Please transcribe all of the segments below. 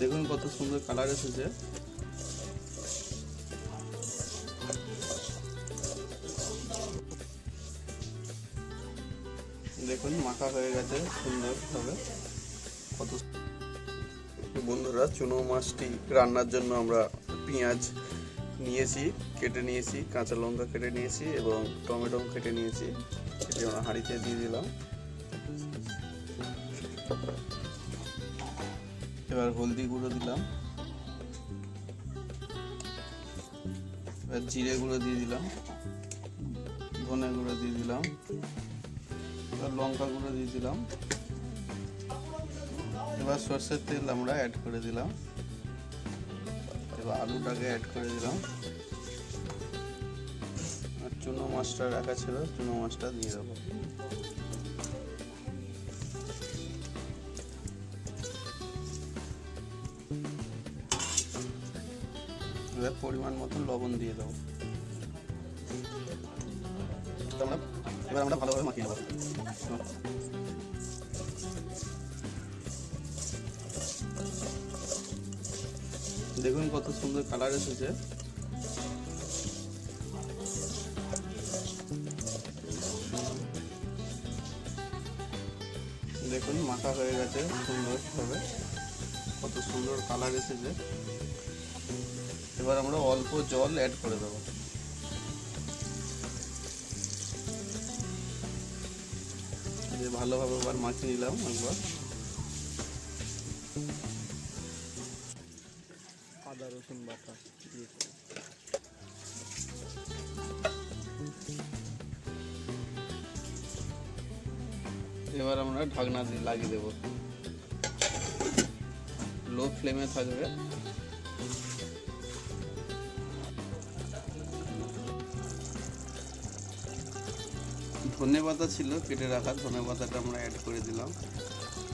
দেখুন কত সুন্দর কালার এসেছে। দেখুন, মাখা হয়ে গেছে সুন্দরভাবে। কত বন্ধুরা, চুনো মাছটি রান্নার জন্য আমরা পেঁয়াজ নিয়েছি, কেটে নিয়েছি, কাঁচা লঙ্কা কেটে নিয়েছি এবং টমেটো কেটে নিয়েছি। এটি আমরা হাঁড়িতে দিয়ে দিলাম। এবার হলদি গুঁড়ো দিলাম। এবার জিরে গুঁড়ো দিয়ে দিলাম। ধনে গুঁড়ো দিয়ে দিলাম। এবার লঙ্কা গুঁড়ো দিয়ে দিলাম। এবার সর্ষের তেল আমরা অ্যাড করে দিলাম। এবার আলুটাকে অ্যাড করে দিলাম। আর চুনো মাছটা রাখা ছিল, চুনো মাছটা দিয়ে দেবো। এবার পরিমাণ মতো লবণ দিয়ে দেবো। আমরা এবার আমরা ভালোভাবে মাখিয়ে নেব। দেখুন কত সুন্দর কালার এসেছে। দেখুন মাখা হয়ে গেছে সুন্দরভাবে। কত সুন্দর কালার এসেছে। এবার আমরা অল্প জল অ্যাড করে দেবো। ভালোভাবে আবার মাখিয়ে নিলাম একবার। আদা রসুন বাটা দিয়ে এবার আমরা ঢাকনা দিয়ে লাগিয়ে দেবো। লো ফ্লেমে থাকবে। ধনে পাতা ছিল, কেটে রাখা ধনে পাতাটা আমরা অ্যাড করে দিলাম।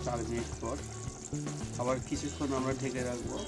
চার মিনিট পর। আবার কিছুক্ষণ আমরা ঢেকে রাখব।